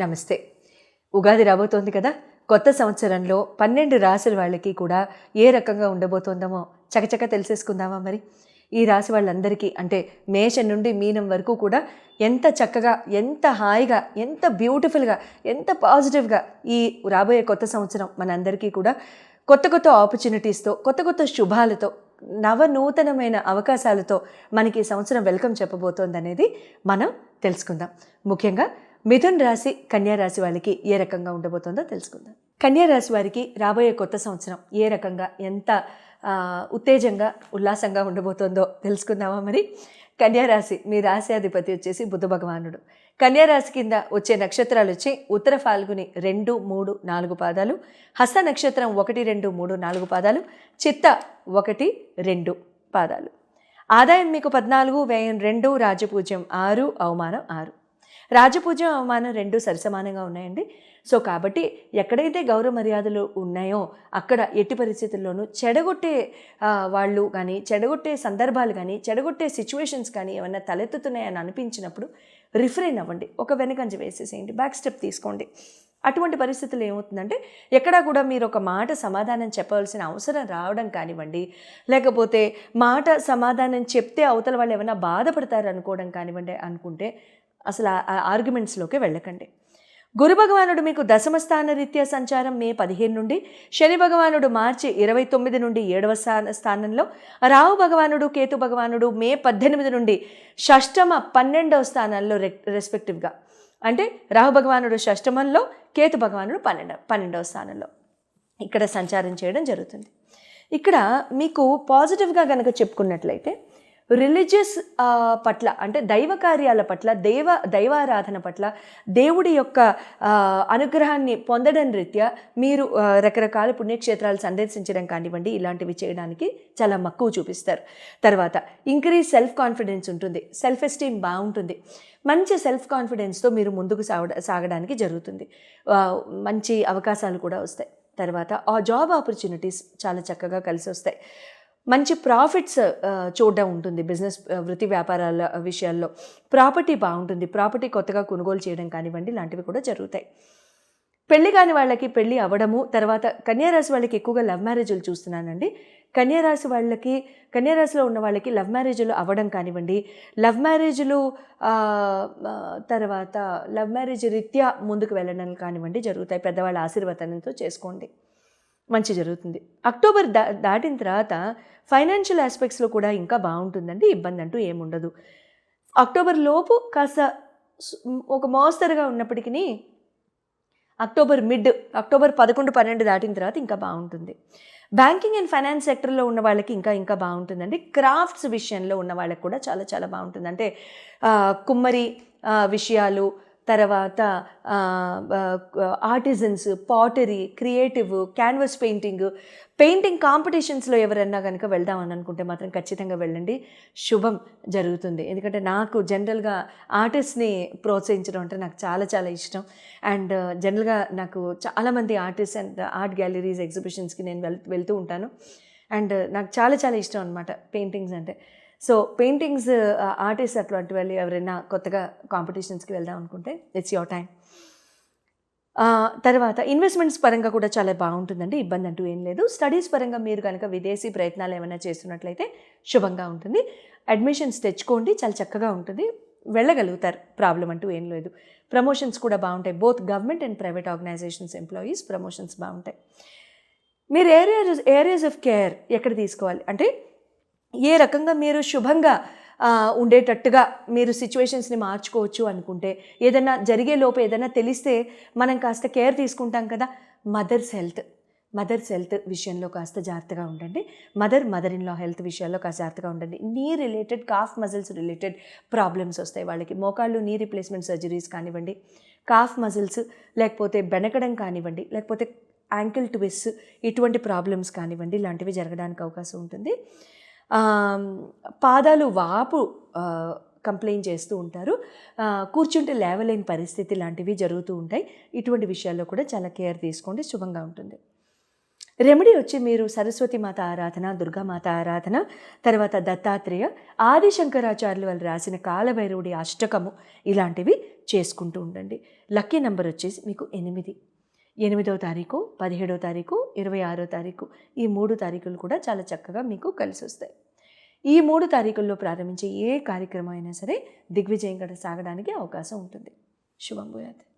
నమస్తే. ఉగాది రాబోతోంది కదా. కొత్త సంవత్సరంలో పన్నెండు రాసుల వాళ్ళకి కూడా ఏ రకంగా ఉండబోతోందమో చకచక తెలిసేసుకుందామా మరి? ఈ రాశి వాళ్ళందరికీ అంటే మేషం నుండి మీనం వరకు కూడా ఎంత చక్కగా ఎంత హాయిగా ఎంత బ్యూటిఫుల్గా ఎంత పాజిటివ్గా ఈ రాబోయే కొత్త సంవత్సరం మనందరికీ కూడా కొత్త కొత్త ఆపర్చునిటీస్తో కొత్త కొత్త శుభాలతో నవనూతనమైన అవకాశాలతో మనకి ఈ సంవత్సరం వెల్కమ్ చెప్పబోతోంది అనేది మనం తెలుసుకుందాం. ముఖ్యంగా మిథున్ రాశి కన్యా రాశి వాళ్ళకి ఏ రకంగా ఉండబోతుందో తెలుసుకుందాం. కన్యా రాశి వారికి రాబోయే కొత్త సంవత్సరం ఏ రకంగా ఎంత ఉత్తేజంగా ఉల్లాసంగా ఉండబోతుందో తెలుసుకుందామా మరి? కన్యారాశి మీ రాశి అధిపతి వచ్చేసి బుద్ధ భగవానుడు. కన్యారాశి కింద వచ్చే నక్షత్రాలు వచ్చి ఉత్తర ఫాల్గుని రెండు మూడు నాలుగు పాదాలు హస్త నక్షత్రం ఒకటి రెండు మూడు నాలుగు పాదాలు చిత్త ఒకటి రెండు పాదాలు. ఆదాయం మీకు పద్నాలుగు వ్యయం రెండు రాజపూజ్యం ఆరు అవమానం ఆరు. రాజపూజ్యం అవమానం రెండు సరిసమానంగా ఉన్నాయండి. సో కాబట్టి ఎక్కడైతే గౌరవ మర్యాదలు ఉన్నాయో అక్కడ ఎట్టి పరిస్థితుల్లోనూ చెడగొట్టే వాళ్ళు కానీ చెడగొట్టే సందర్భాలు కానీ చెడగొట్టే సిచ్యువేషన్స్ కానీ ఏమైనా తలెత్తుతున్నాయని అనిపించినప్పుడు రిఫ్రైన్ అవ్వండి. ఒక వెనకంజ వేసేసేయండి. బ్యాక్ స్టెప్ తీసుకోండి. అటువంటి పరిస్థితులు ఏమవుతుందంటే ఎక్కడా కూడా మీరు ఒక మాట సమాధానం చెప్పవలసిన అవసరం రావడం కానివ్వండి లేకపోతే మాట సమాధానం చెప్తే అవతల వాళ్ళు ఏమైనా బాధపడతారు అనుకోవడం కానివ్వండి అనుకుంటే అసలు ఆ ఆర్గ్యుమెంట్స్లోకి వెళ్ళకండి. గురు భగవానుడు మీకు దశమ స్థాన రీత్యా సంచారం మే పదిహేను నుండి శని భగవానుడు మార్చి ఇరవై తొమ్మిది నుండి ఏడవ స్థాన స్థానంలో రావు భగవానుడు కేతు భగవానుడు మే పద్దెనిమిది నుండి షష్టమ పన్నెండవ స్థానాల్లో రె రెస్పెక్టివ్గా. అంటే రాహు భగవానుడు షష్టమంలో కేతు భగవానుడు పన్నెండవ పన్నెండవ స్థానంలో ఇక్కడ సంచారం చేయడం జరుగుతుంది. ఇక్కడ మీకు పాజిటివ్గా కనుక చెప్పుకున్నట్లయితే రిలీజియస్ పట్ల అంటే దైవ కార్యాల పట్ల దైవ దైవారాధన పట్ల దేవుడి యొక్క అనుగ్రహాన్ని పొందడం రీత్యా మీరు రకరకాల పుణ్యక్షేత్రాలు సందర్శించడం కానివ్వండి ఇలాంటివి చేయడానికి చాలా మక్కువ చూపిస్తారు. తర్వాత ఇంక్రీజ్ సెల్ఫ్ కాన్ఫిడెన్స్ ఉంటుంది సెల్ఫ్ ఎస్టీమ్ బాగుంటుంది. మంచి సెల్ఫ్ కాన్ఫిడెన్స్తో మీరు ముందుకు సాగ సాగడానికి జరుగుతుంది. మంచి అవకాశాలు కూడా వస్తాయి. తర్వాత ఆ జాబ్ ఆపర్చునిటీస్ చాలా చక్కగా కలిసి వస్తాయి మంచి ప్రాఫిట్స్ చూడడం ఉంటుంది బిజినెస్ వృత్తి వ్యాపారాల విషయాల్లో. ప్రాపర్టీ బాగుంటుంది. ప్రాపర్టీ కొత్తగా కొనుగోలు చేయడం కానివ్వండి ఇలాంటివి కూడా జరుగుతాయి. పెళ్ళి కాని వాళ్ళకి పెళ్ళి అవ్వడము తర్వాత కన్యారాశి వాళ్ళకి ఎక్కువగా లవ్ మ్యారేజ్లు చూస్తున్నానండి. కన్యారాశి వాళ్ళకి కన్యారాశిలో ఉన్న వాళ్ళకి లవ్ మ్యారేజ్లు అవ్వడం కానివ్వండి లవ్ మ్యారేజ్లు తర్వాత లవ్ మ్యారేజ్ రీత్యా ముందుకు వెళ్ళడం కానివ్వండి జరుగుతాయి. పెద్దవాళ్ళ ఆశీర్వాదంతో చేసుకోండి. మంచి జరుగుతుంది. అక్టోబర్ దా దాటిన తర్వాత ఫైనాన్షియల్ ఆస్పెక్ట్స్లో కూడా ఇంకా బాగుంటుందండి ఇబ్బంది అంటూ ఏముండదు అక్టోబర్ లోపు కాస్త ఒక మోస్తరుగా ఉన్నప్పటికీ అక్టోబర్ మిడ్ అక్టోబర్ పదకొండు పన్నెండు దాటిన తర్వాత ఇంకా బాగుంటుంది. బ్యాంకింగ్ అండ్ ఫైనాన్స్ సెక్టర్లో ఉన్న వాళ్ళకి ఇంకా ఇంకా బాగుంటుందండి. క్రాఫ్ట్స్ విషయంలో ఉన్న వాళ్ళకి కూడా చాలా చాలా బాగుంటుంది. అంటే కుమ్మరి విషయాలు తర్వాత artisans pottery creative canvas painting painting కాంపిటీషన్స్లో ఎవరన్నా కనుక వెళ్దామని అనుకుంటే మాత్రం ఖచ్చితంగా వెళ్ళండి. శుభం జరుగుతుంది. ఎందుకంటే నాకు జనరల్గా ఆర్టిస్ట్ని ప్రోత్సహించడం అంటే నాకు చాలా చాలా ఇష్టం. అండ్ జనరల్గా నాకు చాలామంది ఆర్టిస్ట్ అండ్ ఆర్ట్ గ్యాలరీస్ ఎగ్జిబిషన్స్కి నేను వెళ్ వెళ్తూ ఉంటాను. అండ్ నాకు చాలా చాలా ఇష్టం అనమాట పెయింటింగ్స్ అంటే. సో పెయింటింగ్స్ ఆర్టిస్ట్ అట్లాంటి వాళ్ళు ఎవరైనా కొత్తగా కాంపిటీషన్స్కి వెళ్దాం అనుకుంటే ఇట్స్ యువర్ టైం తర్వాత ఇన్వెస్ట్మెంట్స్ పరంగా కూడా చాలా బాగుంటుందండి ఇబ్బంది అంటూ ఏం లేదు. స్టడీస్ పరంగా మీరు కనుక విదేశీ ప్రయత్నాలు ఏమైనా చేస్తున్నట్లయితే శుభంగా ఉంటుంది. అడ్మిషన్స్ తెచ్చుకోండి చాలా చక్కగా ఉంటుంది. వెళ్ళగలుగుతారు ప్రాబ్లం అంటూ ఏం లేదు. ప్రమోషన్స్ కూడా బాగుంటాయి. Both government and private organisations employees promotions బాగుంటాయి. మీరు ఏరియాస్ ఏరియాస్ ఆఫ్ కేర్ ఎక్కడ తీసుకోవాలి? అంటే ఏ రకంగా మీరు శుభంగా ఉండేటట్టుగా మీరు సిచ్యువేషన్స్ని మార్చుకోవచ్చు అనుకుంటే ఏదైనా జరిగే లోపు ఏదైనా తెలిస్తే మనం కాస్త కేర్ తీసుకుంటాం కదా. మదర్స్ హెల్త్ మదర్స్ హెల్త్ విషయంలో కాస్త జాగ్రత్తగా ఉండండి. Mother mother in law health విషయాల్లో కాస్త జాగ్రత్తగా ఉండండి. Knee related calf muscles related problems వస్తాయి వాళ్ళకి. మోకాళ్ళు నీ రిప్లేస్మెంట్ సర్జరీస్ కానివ్వండి కాఫ్ మజిల్స్ లేకపోతే బెనకడం కానివ్వండి లేకపోతే యాంకిల్ ట్విస్ ఇటువంటి ప్రాబ్లమ్స్ కానివ్వండి ఇలాంటివి జరగడానికి అవకాశం ఉంటుంది. పాదాలు వాపు కంప్లైంట్ చేస్తూ ఉంటారు. కూర్చుంటే లేవలేని పరిస్థితి లాంటివి జరుగుతూ ఉంటాయి. ఇటువంటి విషయాల్లో కూడా చాలా కేర్ తీసుకోండి. శుభంగా ఉంటుంది. రెమెడీ వచ్చి మీరు సరస్వతి మాత ఆరాధన దుర్గామాత ఆరాధన తర్వాత దత్తాత్రేయ ఆదిశంకరాచార్యులు వాళ్ళు రాసిన కాలభైరవుడి అష్టకము ఇలాంటివి చేసుకుంటూ ఉండండి. లక్కీ నెంబర్ వచ్చేసి మీకు ఎనిమిది. ఎనిమిదవ తారీఖు పదిహేడవ తారీఖు ఇరవై ఆరో తారీఖు ఈ మూడు తారీఖులు కూడా చాలా చక్కగా మీకు కలిసి వస్తాయి. ఈ మూడు తారీఖుల్లో ప్రారంభించే ఏ కార్యక్రమం అయినా సరే దిగ్విజయం కూడా సాగడానికి అవకాశం ఉంటుంది. శుభం భూయాత్.